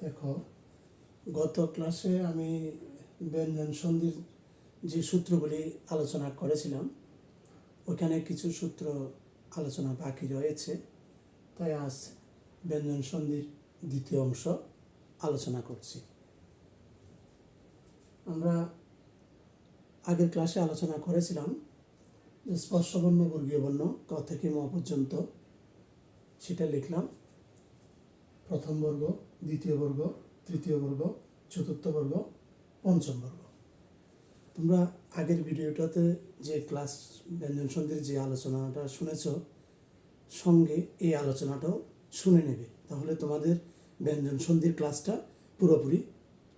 দেখো, গত ক্লাসে আমি ব্যঞ্জন সন্ধির যে সূত্রগুলি আলোচনা করেছিলাম ওখানে কিছু সূত্র আলোচনা বাকি রয়েছে। তাই আজ ব্যঞ্জন সন্ধির দ্বিতীয় অংশ আলোচনা করছি। আমরা আগের ক্লাসে আলোচনা করেছিলাম যে স্পর্শবর্ণ বর্গীয় বর্ণ, ক থেকে ম পর্যন্ত, সেটা লিখলাম। প্রথম বর্গ দ্বিতীয় বর্গ, তৃতীয় বর্গ, চতুর্থ বর্গ, পঞ্চম বর্গ। তোমরা আগের ভিডিওটাতে যে ক্লাস ব্যঞ্জন সন্ধির যে আলোচনাটা শুনেছ, সঙ্গে এই আলোচনাটাও শুনে নেবে। তাহলে তোমাদের ব্যঞ্জন সন্ধির ক্লাসটা পুরোপুরি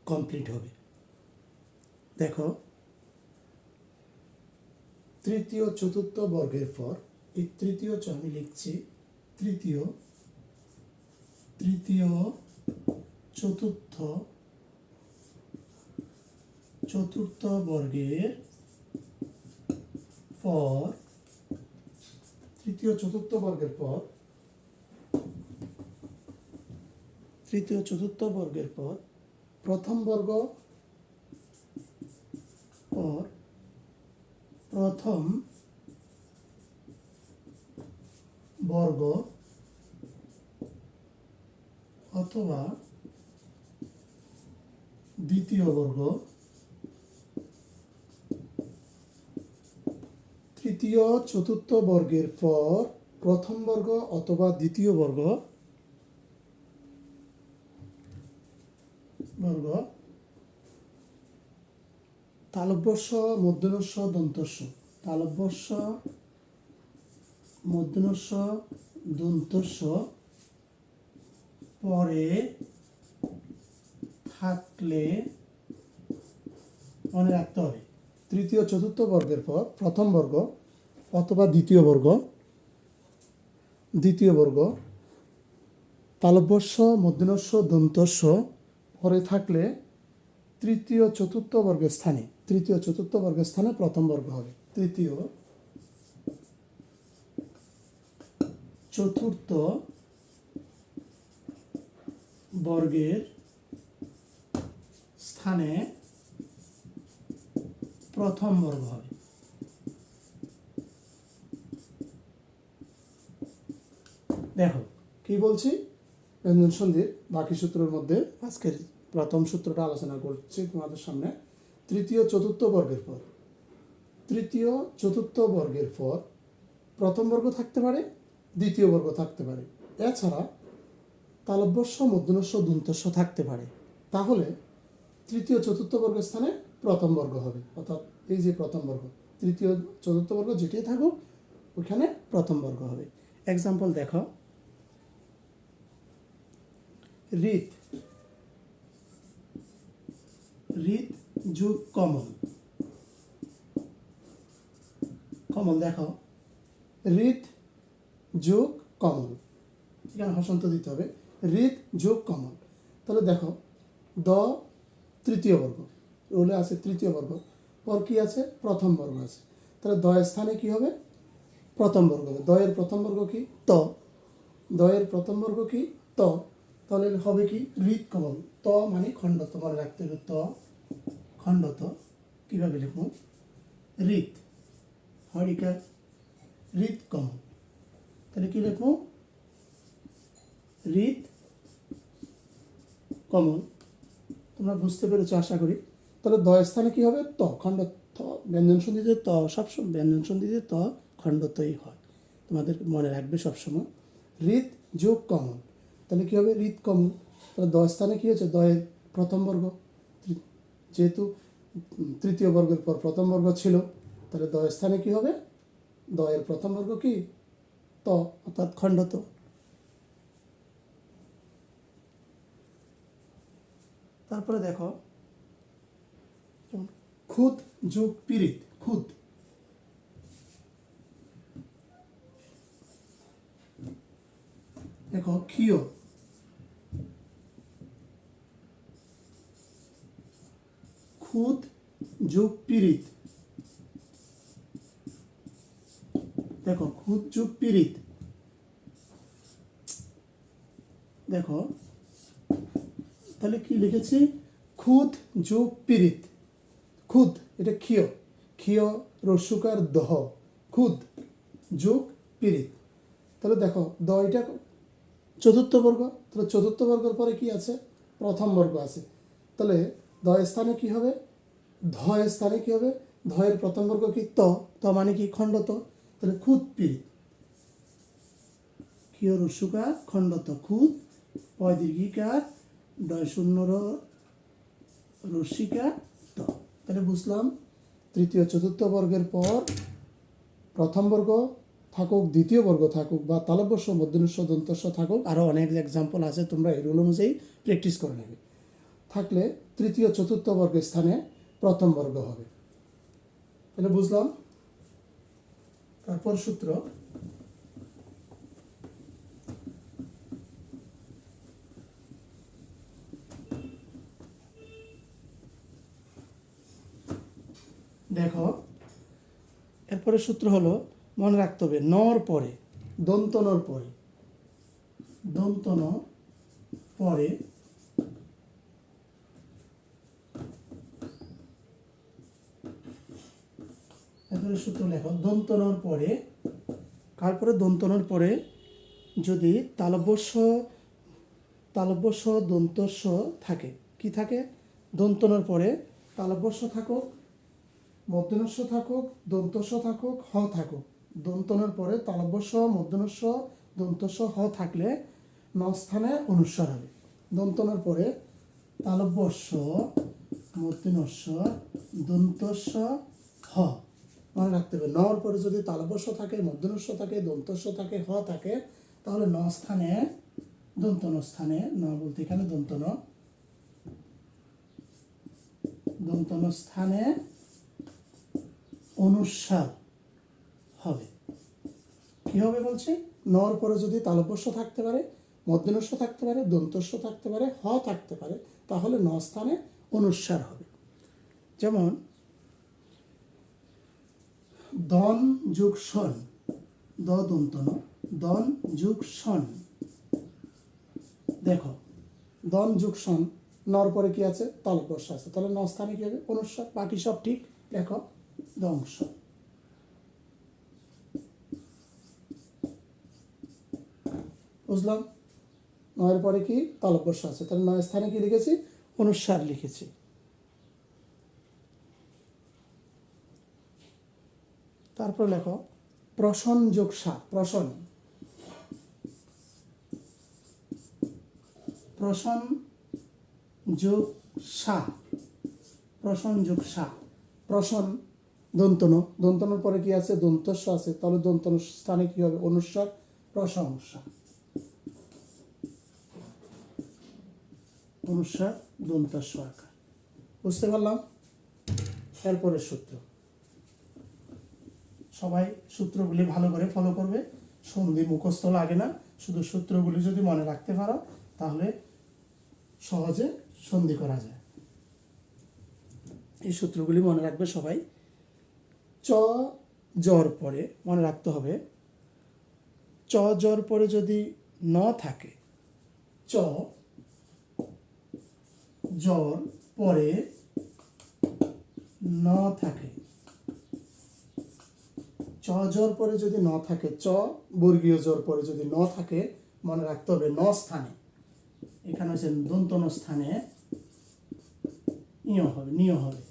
কমপ্লিট হবে। দেখো, তৃতীয়, চতুর্থ বর্গের পর এই তৃতীয় আমি লিখছি, তৃতীয় তৃতীয় চতুর্থ চতুর্থ বর্গের পর, তৃতীয়, চতুর্থ বর্গের পর, তৃতীয়, চতুর্থ বর্গের পর, প্রথম বর্গ পর, প্রথম বর্গ অথবা দ্বিতীয় বর্গ, তৃতীয়, চতুর্থ বর্গের পর প্রথম বর্গ অথবা দ্বিতীয় বর্গ বর্গ তালব্যস্য মধ্যনস্য দন্তস্য তালব্যস্য মধ্যনস্য দন্তস্য পরে থাকলে মনে রাখতে হবে। তৃতীয়, চতুর্থ বর্গের পর প্রথম বর্গ অথবা দ্বিতীয় বর্গ দ্বিতীয় বর্গ, তালব্যস্য, মধ্যনস্য, দন্তস্য, পরে থাকলে তৃতীয়, চতুর্থ বর্গের স্থানে, তৃতীয়, চতুর্থ বর্গের স্থানে প্রথম বর্গ হবে। তৃতীয়, চতুর্থ বর্গের স্থানে প্রথম বর্গ হবে। দেখো, কি বলছি? ব্যঞ্জন সন্ধির বাকি সূত্রের মধ্যে আজকের প্রথম সূত্রটা আলোচনা করছি তোমাদের সামনে। তৃতীয় চতুর্থ বর্গের পর। তৃতীয় চতুর্থ বর্গের পর প্রথম বর্গ থাকতে পারে, দ্বিতীয় বর্গ থাকতে পারে। এছাড়া তালব্যস্য মধ্যনস্য দন্তস্য থাকতে পারে। তাহলে তৃতীয় চতুর্থ বর্গের স্থানে প্রথম বর্গ হবে। অর্থাৎ এই যে প্রথম বর্গ, তৃতীয় চতুর্থ বর্গ যেটাই থাকুক ওখানে প্রথম বর্গ হবে। এক্সাম্পল দেখো। রিত রিত যুগ কমল। কমল দেখো। রিত যোগ কমল। এখানে হসন্ত দিতে হবে। রিত যোগ কমল তাহলে দেখো, দ তৃতীয় বর্গ, রোলে আছে তৃতীয় বর্গ, পর কি আছে? প্রথম বর্গ আছে। তাহলে দয়ের স্থানে কি হবে? প্রথম বর্গ হবে। দয়ের প্রথম বর্গ কি? ত। দয়ের প্রথম বর্গ কি? ত। তাহলে হবে কি? রিত কমল ত মানে খণ্ডত মনে রাখতে হবে ত। খণ্ডত কীভাবে লিখব? রিত হরিকা রিত কমল তাহলে কি লিখব? রিত কমল তোমরা বুঝতে পেরেছ, আশা করি। তাহলে দয় স্থানে কি হবে? ত, খণ্ড থ ব্যঞ্জন সন্ধিতে ত, সবসময় ব্যঞ্জন সন্ধিতে ত, খণ্ডতই হয়। তোমাদের মনে রাখবে সবসময়। রিত যোগ কমল তাহলে কী হবে? রিত কমল তাহলে দয় স্থানে কী হচ্ছে দয়ের প্রথম বর্গ। যেহেতু তৃতীয় বর্গের পর প্রথম বর্গ ছিল, তাহলে দয় স্থানে কী হবে? দয়ের প্রথম বর্গ কি? ত, অর্থাৎ খণ্ডত। তারপরে দেখো খুদ যোগ পীড়িত খুদ। দেখো ক্ষীয়। খুদ যোগ পিরিত দেখো খুদ যোগ পিরিত দেখো তাহলে কি লিখেছি খুদ যোগ পিরিত। খুদ, এটা ক্ষীয়। ক্ষীয় রস্যুকার দহ। খুদ যোগ পিরিত। তাহলে দেখো, দ এটা চতুর্থ বর্গ। তাহলে চতুর্থ বর্গের পরে কি আছে? প্রথম বর্গ আছে। তাহলে দ স্থানে কি হবে? ধ স্থানে কি হবে? ধয়ের প্রথম বর্গ কি ত? ত মানে কি? খণ্ডত। তাহলে খুদ পিরিত। ক্ষীয় রস্যুকার খণ্ডত। খুদ পয় দীর্ঘিকার ডয় শূন্যর রস্যিকা ত। তাহলে বুঝলাম, তৃতীয়, চতুর্থ বর্গের পর প্রথম বর্গ থাকুক, দ্বিতীয় বর্গ থাকুক বা তালব্যস্য মধ্যনিস্য দন্তস্য থাকুক, আরও অনেক এক্সাম্পল আছে, তোমরা এই অনুযায়ী প্র্যাকটিস করে নেবে। থাকলে তৃতীয়, চতুর্থ বর্গের স্থানে প্রথম বর্গ হবে। তাহলে বুঝলাম? তারপর সূত্র। দেখো এরপরে সূত্র হলো, মনে রাখতে হবে, নর পরে, দন্ত নর পরে, দন্ত ন পরে এরপরে সূত্র লেখো, দন্ত নর পরে, কার পরে? দন্ত নর পরে, যদি তালব্যস্য তালব্যস্য, দন্তস্য থাকে, কি থাকে? দন্তনের পরে, তালব্যস্য থাকুক মধ্যনস্য থাকুক, দন্তস্য থাকুক, হ থাকুক। দন্তনের পরে তালব্যস্য, মধ্যনস্য, দন্তস্য, হ থাকলে ন স্থানে অনুস্বার হবে। দন্তনের পরে তালব্যস্য, মধ্যনস্য, দন্তস্য, হ। মনে রাখতে হবে, নর পরে যদি তালব্যস্য থাকে, মধ্যনস্য থাকে, দন্তস্য থাকে, হ থাকে, তাহলে ন স্থানে দন্তন স্থানে ন বলতে এখানে দন্তন দন্তন স্থানে অনুস্বার হবে। কি হবে বলছে? নর পরে যদি তালব্যস্য থাকতে পারে মধ্যনস্য থাকতে পারে, দন্তস্য থাকতে পারে, হ থাকতে পারে, তাহলে ন স্থানে অনুস্বার হবে। যেমন, দন যুগ সন, দ দন্তন দন যুগ সন। দেখো, দন যুগ সন, নর পরে কি আছে? তালব্যস্য আছে। তাহলে ন স্থানে কি হবে? অনুস্বার বাকি সব ঠিক? দেখো দংশ বুঝলাম? নয়ের পরে কি? তালব্যস্য আছে। তাহলে নয় স্থানে কি লিখেছি? অনুসার লিখেছি। তারপর লেখো, প্রসন যোগ প্রসন। প্রসন যোগ প্রসন যোগ সা প্রসন দন্তন, দন্তনের পরে কি আছে? দন্তস্ব আছে। তাহলে দন্তন স্থানে কি হবে? অনুস্বার প্রশংসা অনুস্বার, দন্তস্ব আকার। বুঝতে পারলাম? এরপরের সূত্র। সবাই সূত্রগুলি ভালো করে ফলো করবে। সন্ধি মুখস্থ লাগে না। শুধু সূত্রগুলি যদি মনে রাখতে পারো, তাহলে সহজে সন্ধি করা যায়। এই সূত্রগুলি মনে রাখবে সবাই। চ জ্বর পরে মনে রাখতে হবে। চ জ্বর পরে যদি ন থাকে, চ জ্বর পরে ন থাকে। চ জ্বর পরে যদি ন থাকে, চ বর্গীয় জ্বর পরে যদি ন থাকে, মনে রাখতে হবে ন স্থানে। এখানে হচ্ছে দন্তন স্থানে ইয় হবে, নিয় হবে।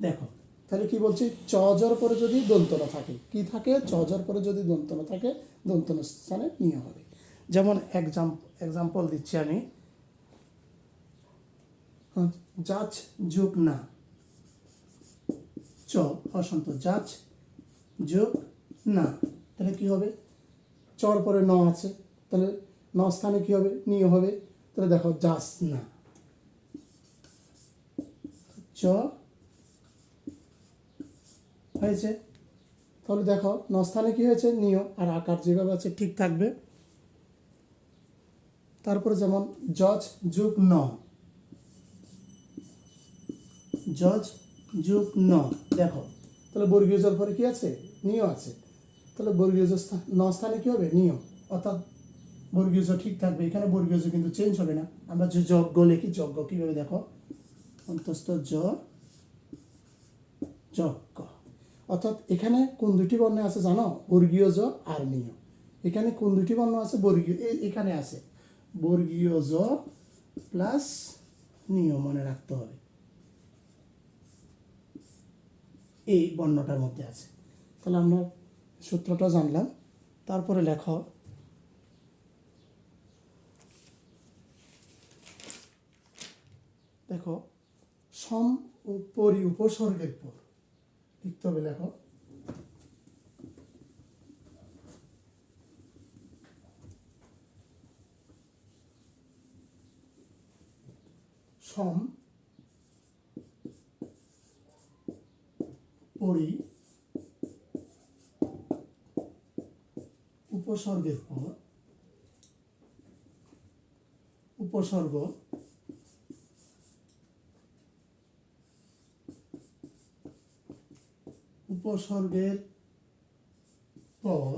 দেখো তাহলে কি বলছি? চ জ্বর পরে যদি দন্তন থাকে। কি থাকে? চ জ্বর পরে যদি দন্তন থাকে দন্তন স্থানে নিয়ে হবে। যেমন এক্সাম এক্সাম্পল দিচ্ছি আমি। হ্যাঁ, যাচ যোগ না। চ অসন্ত। যাচ যোগ না। তাহলে কি হবে? চর পরে ন আছে। তাহলে ন স্থানে কি হবে? নিয়ে হবে। তাহলে দেখো যাস না। চ হয়েছে। তাহলে দেখো ন স্থানে কি হয়েছে? নিয় আর আকার যেভাবে আছে ঠিক থাকবে। তারপরে যেমন জজ যোগ ন। জজ যোগ ন। দেখো, তাহলে বর্গীয় জল পরে কি আছে? নিয় আছে। তাহলে বর্গীয় ন স্থানে কি হবে? নিয় অর্থাৎ বর্গীয় ঠিক থাকবে। এখানে বর্গীয় কিন্তু চেঞ্জ হবে না। আমরা যে যজ্ঞ লিখি, যজ্ঞ কীভাবে দেখো? অন্তস্থ যজ্ঞ। অর্থাৎ এখানে কোন দুটি বর্ণ আছে জানো? বর্গীয় জ আর নিয়। এখানে কোন দুটি বর্ণ আছে? বর্গীয়। এখানে আছে। বর্গীয় জ প্লাস নিয় মনে রাখতে হবে। এই বর্ণটার মধ্যে আছে। তাহলে আমরা সূত্রটা জানলাম। তারপরে লেখো। দেখো, সম ও পরি উপসর্গের পর। লিখতে হবে সম পরি উপসর্গের পর উপসর্গ উপসর্গের পর,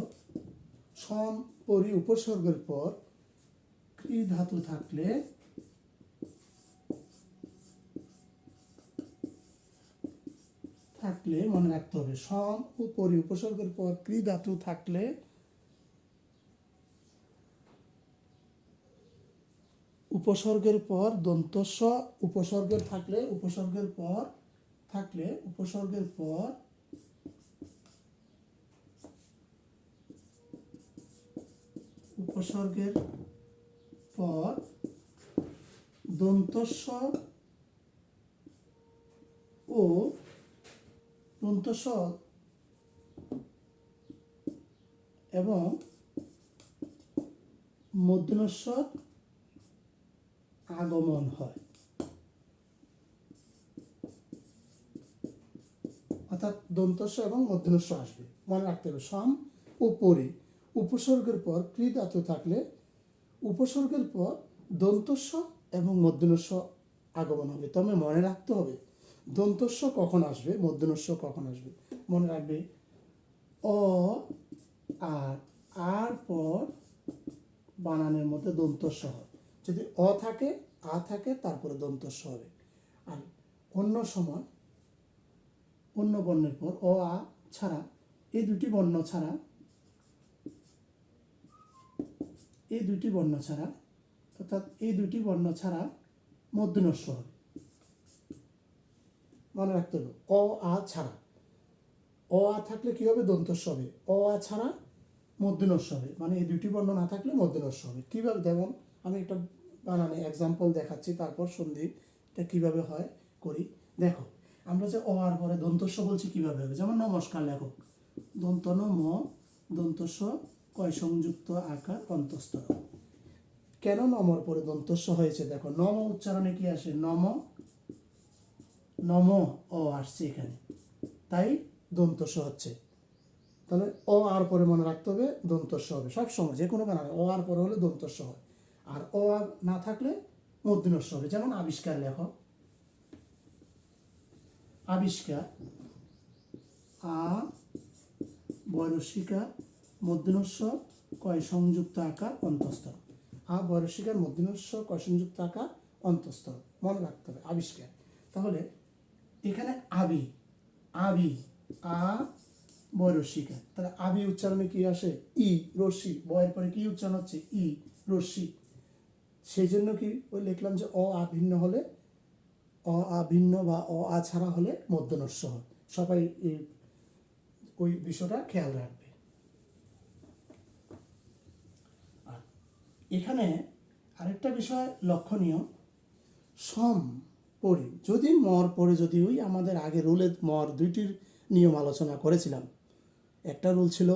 সম পরি উপসর্গের পর ক্রি ধাতু থাকলে থাকলে মনে রাখতে হবে, সম ও পরি উপসর্গের পর ক্রি ধাতু থাকলে উপসর্গের পর দন্তস্ব, উপসর্গের থাকলে উপসর্গের পর, থাকলে উপসর্গের পর উপসর্গের পর দন্তস্ব ও দন্তস্ব এবং মধ্যনস্বর আগমন হয়। অর্থাৎ দন্তস্ব এবং মধ্যনস্ব আসবে। মনে রাখতে হবে, সম ও পরি। উপসর্গের পর কৃ ধাতু থাকলে উপসর্গের পর দন্তস্ব এবং মধ্যনস্ব আগমন হবে। তবে মনে রাখতে হবে, দন্তস্ব কখন আসবে, মধ্যনস্ব কখন আসবে? মনে রাখবে, অ আর আর পর বানানের মধ্যে দন্তস্ব হয় যদি অ থাকে, আ থাকে, তারপরে দন্তস্ব হবে। আর অন্য সময়, অন্য বর্ণের পর অ, আ ছাড়া, এই দুটি বর্ণ ছাড়া এই দুটি বর্ণ ছাড়া, অর্থাৎ এই দুটি বর্ণ ছাড়া মধ্যনস্ব হবে মনে রাখতে হবে অ আ ছাড়া। অ, আ থাকলে কি হবে? দন্তস্ব হবে অ, আ ছাড়া মধ্যনস্ব হবে মানে এই দুটি বর্ণ না থাকলে মধ্যনস্ব হবে কীভাবে? যেমন আমি একটা বানানে এক্সাম্পল দেখাচ্ছি, তারপর সন্ধি এটা কীভাবে হয় করি। দেখো, আমরা যে অ আর পরে দন্তস্ব বলছি কীভাবে হবে? যেমন নমস্কার লেখো। দন্ত ন ম, দন্তস্ব কয় সংযুক্ত আকার অন্তস্থ কেন নমর পরে দন্তস্ব হয়েছে? দেখো, নম উচ্চারণে কি আসে? নম নম অ আসছে এখানে। তাই দন্তস্ব হচ্ছে। তাহলে অ আর পরে মনে রাখতে হবে, দন্তস্ব হবে। সব সময়, যে কোনো বানানে অ আর পরে হলে দন্তস্ব হয়। আর অ আর না থাকলে মূর্ধন্যস্ব হবে। যেমন আবিষ্কার লেখ। আবিষ্কার, আ বয়রসিকা মধ্যনস্ব, কয় সংযুক্ত আকার অন্তস্থ আ বয়রসিকার মধ্যনস্ব, কয় সংযুক্ত আকার অন্তস্থ মনে রাখতে হবে, আবিষ্কার। তাহলে, এখানে আবি আবি, আ বয়রসিকা তাহলে আবি উচ্চারণে কি আসে? ই, রশ্মি। বয়ের পরে কি উচ্চারণ হচ্ছে? ই, রশ্মি। সেই জন্য কি ওই লিখলাম যে অ আভিন্ন হলে, অ আভিন্ন বা অ, আ ছাড়া হলে মধ্যনস্য হয়। সবাই ওই বিষয়টা খেয়াল রাখবে আর এখানে আরেকটা বিষয় লক্ষণীয়। সম পরি যদি মর পরে যদি ওই আমাদের আগে রুলে মর দুইটির নিয়ম আলোচনা করেছিলাম। একটা রুল ছিল,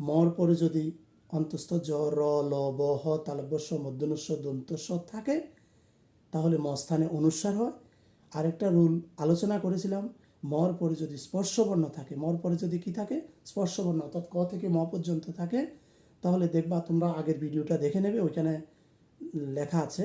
মর পরে যদি অন্তস্থ জ র, ল, ব, হ তালব্যস্ব মধ্যনস্ব দন্তস্ব থাকে, তাহলে ম স্থানে অনুস্বার হয়। আরেকটা রুল আলোচনা করেছিলাম, মর পরে যদি স্পর্শবর্ণ থাকে, মর পরে যদি কি থাকে? স্পর্শবর্ণ, অর্থাৎ ক থেকে ম পর্যন্ত থাকে তাহলে দেখবা তোমরা আগের ভিডিওটা দেখে নেবে, ওইখানে লেখা আছে,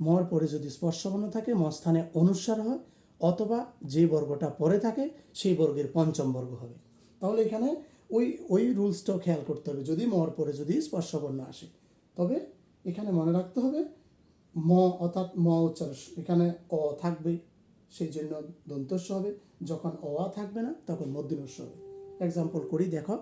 মর পরে যদি স্পর্শবর্ণ থাকে ম স্থানে অনুস্বার হয়, অথবা যে বর্গটা পরে থাকে, সেই বর্গের পঞ্চম বর্গ হবে। তাহলে এখানে ওই ওই রুলসটাও খেয়াল করতে হবে, যদি মর পরে যদি স্পর্শবর্ণ আসে। তবে এখানে মনে রাখতে হবে, ম অর্থাৎ ম উচ্চারণ, এখানে অ থাকবে, সেই জন্য দন্তস্ব হবে, যখন অ থাকবে না, তখন মধ্যনস্য হবে। এক্সাম্পল করি, দেখো।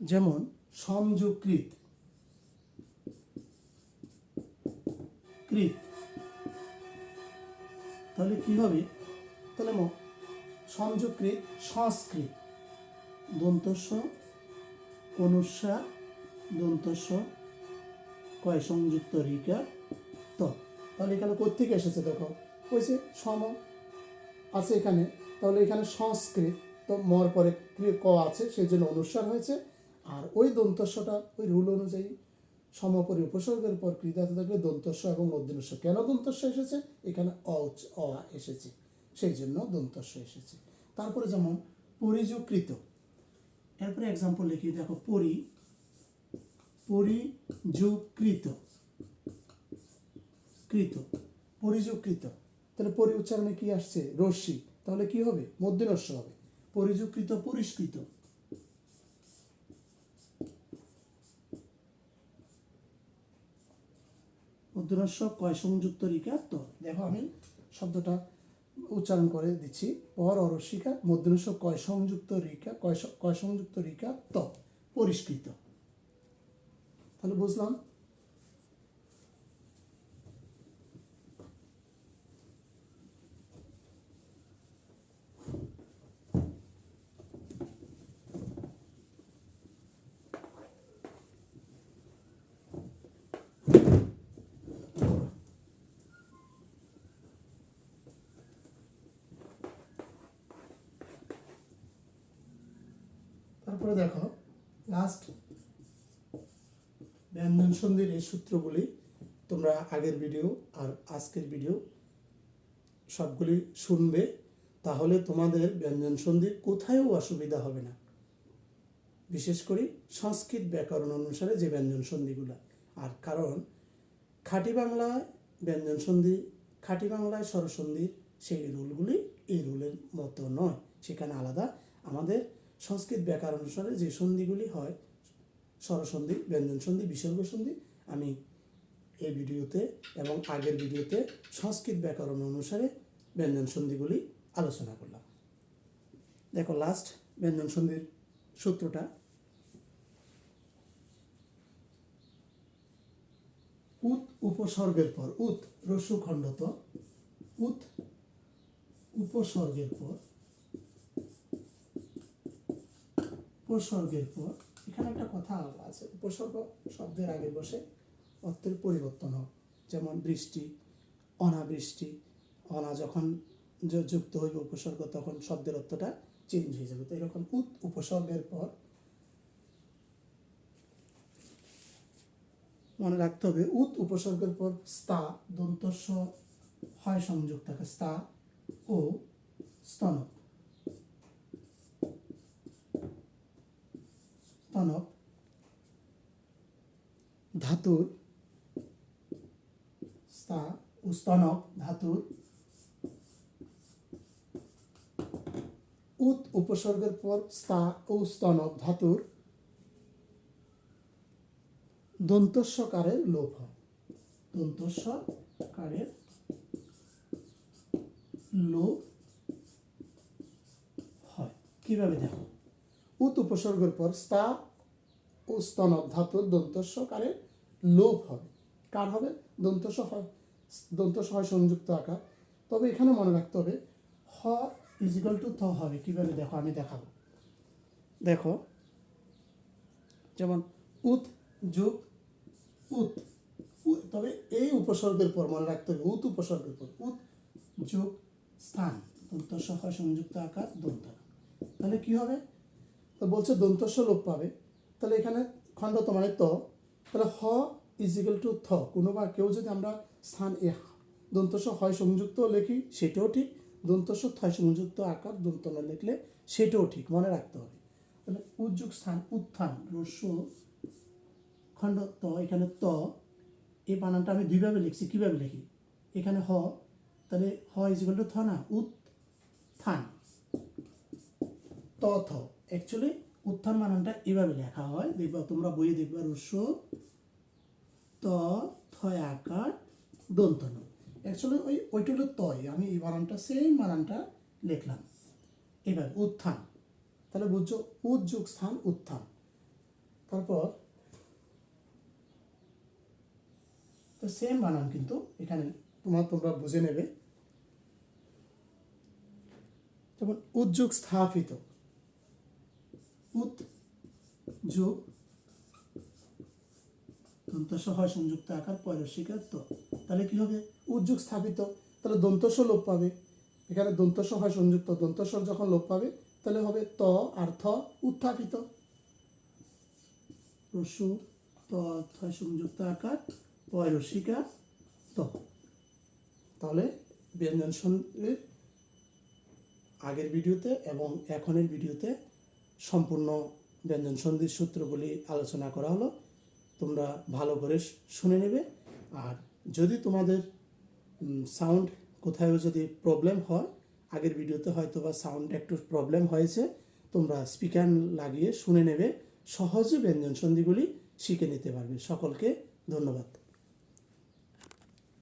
যেমন সংযুকৃত কৃত। তাহলে কি হবে? তাহলে ম সংযুকৃত সংস্কৃত। দন্তস্ব অনুস্বার দন্তস্ব, কয় সংযুক্ত রিকা, ত। তাহলে এখানে কোথেকে এসেছে দেখো? হয়েছে সম আছে এখানে। তাহলে এখানে সংস্কৃত, তো মর পরে ক আছে, সেই জন্য অনুস্বার হয়েছে। আর ওই দন্তস্বটা, ওই রুল অনুযায়ী সমপরি উপসর্গের পর কৃতার্থ থাকলে দন্তস্ব এবং মধ্যনস্ব কেন দন্তস্ব এসেছে? এখানে অ অ এসেছে। সেই জন্য দন্তস্ব এসেছে। তারপরে যেমন পরিযুকৃত এরপরে এক্সাম্পল লিখি, দেখো, পরি পরিযুকৃত কৃত পরিযুকৃত তাহলে পরি উচ্চারণে কি আসছে? রশ্মি। তাহলে কি হবে? মধ্যনস্য হবে। পরিযুকৃত পরিষ্কৃত। মধ্যনস্য কয় সংযুক্ত রিকা? তো দেখো আমি শব্দটা উচ্চারণ করে দিচ্ছি। পর অরস্বিকা মধ্যনস্য কয় সংযুক্ত রিকা? কয় কয় সংযুক্ত রিকা? ত, পরিষ্কৃত। তাহলে বুঝলাম? তারপরে দেখো লাস্ট ব্যঞ্জন সন্ধির এই সূত্রগুলি তোমরা আগের ভিডিও আর আজকের ভিডিও সবগুলি শুনবে, তাহলে তোমাদের ব্যঞ্জন সন্ধির কোথায়ও অসুবিধা হবে না। বিশেষ করে সংস্কৃত ব্যাকরণ অনুসারে যে ব্যঞ্জন সন্ধিগুলো। আর কারণ, খাঁটি বাংলায় ব্যঞ্জন সন্ধি, খাঁটি বাংলায় স্বরসন্ধির সেই রুলগুলি এই রুলের মতো নয়। সেখানে আলাদা আমাদের সংস্কৃত ব্যাকরণ অনুসারে যে সন্ধিগুলি হয়, স্বরসন্ধি ব্যঞ্জন সন্ধি বিসর্গ সন্ধি আমি এই ভিডিওতে এবং আগের ভিডিওতে সংস্কৃত ব্যাকরণ অনুসারে ব্যঞ্জন সন্ধিগুলি আলোচনা করলাম। দেখো লাস্ট ব্যঞ্জন সন্ধির সূত্রটা। উত উপসর্গের পর, উত রস্যু খণ্ডত উত উপসর্গের পর উপসর্গের পর, এখানে একটা কথা আছে। উপসর্গ শব্দের আগে বসে অর্থের পরিবর্তন হয় যেমন বৃষ্টি, অনাবৃষ্টি, অনা যখন যুক্ত হইবে উপসর্গ, তখন শব্দের অর্থটা চেঞ্জ হয়ে যাবে। তো এরকম উত উপসর্গের পর মনে রাখতে হবে, উত উপসর্গের পর স্তা দন্তস্ব হয় সংযোগ থাকে স্তা ও স্তনক। স্তনক ধাতুর, স্তা স্তনক ধাতুর উত উপসর্গের পর স্তা ও স্তনক ধাতুর দন্তস্বকারের লোপ হয়। দন্তস্বকারের লোপ হয়। কীভাবে দেখো? উত উপসর্গের পর স্তা ও স্তনক ধাতুর দন্তস্বকারের লোপ হবে। কার হবে? দন্তস্ব হয় দন্তস্ব হয় সংযুক্ত আকার। তবে এখানে মনে রাখতে হবে, হ ইজিক্যাল টু থ হবে। কীভাবে? দেখো, আমি দেখাবো। দেখো, যেমন উত, যোগ, উত। তবে এই উপসর্গের পর মনে রাখতে হবে, উত উপসর্গের পর। উত, যোগ, স্থান। দন্তস্ব হয় সংযুক্ত আকার দন্ত তাহলে কি হবে? বলছে দন্তস্ব লোপ পাবে। তাহলে এখানে খণ্ডত মানে ত তাহলে হ ইজ ইজিক্যাল টু থ। কোনো বা কেউ যদি আমরা স্থান এ দন্তস্ব হয় সংযুক্ত লিখি, সেটাও ঠিক। দন্তস থয় সংযুক্ত আকার দন্ত না লিখলে সেটাও ঠিক, মনে রাখতে হবে। তাহলে উদ্যোগ স্থান, উত্থান রস্য খণ্ড ত, এখানে ত। এই বানানটা আমি দুইভাবে লিখছি, কীভাবে লিখি? এখানে হ, তাহলে হ ইজ ইজিক্যাল টু থ না? উত থা। উত্থান তথ অ্যাকচুয়ালি উত্থান বানানটা এভাবে লেখা হয়। দেখবা তোমরা বইয়ে দেখবা রস্য ত, থয়, আকার, দন্তন। অ্যাকচুয়ালি ওই, ওইটা হলো তয়। আমি এই বানানটা সেই বানানটা লিখলাম। এবার উত্থান। তাহলে বুঝছ উদ্যোগ স্থান উত্থান। তারপর তো সেম বানান কিন্তু এখানে তোমার, তোমরা বুঝে নেবে। যেমন উদ্যোগ স্থাপিত। উত যোগ দন্তস সংযুক্ত আকার পয়রসিকার তো তাহলে কি হবে? উদ্যোগ স্থাপিত। তাহলে দন্তস লোপ পাবে। এখানে দন্তস সংযুক্ত, দন্তস্বর যখন লোপ পাবে, তাহলে হবে ত আর উত্থাপিত। রসু ত থয় সংযুক্ত আকার পয়রসিকা ত তাহলে ব্যঞ্জন আগের ভিডিওতে এবং এখনের ভিডিওতে সম্পূর্ণ ব্যঞ্জন সন্ধির সূত্রগুলি আলোচনা করা হলো। তোমরা ভালো করে শুনে নেবে। আর যদি তোমাদের সাউন্ড কোথাও যদি প্রবলেম হয়, আগের ভিডিওতে হয়তো বা সাউন্ড একটু প্রবলেম হয়েছে, তোমরা স্পিকার লাগিয়ে শুনে নেবে। সহজে ব্যঞ্জন সন্ধিগুলি শিখে নিতে পারবে। সকলকে ধন্যবাদ।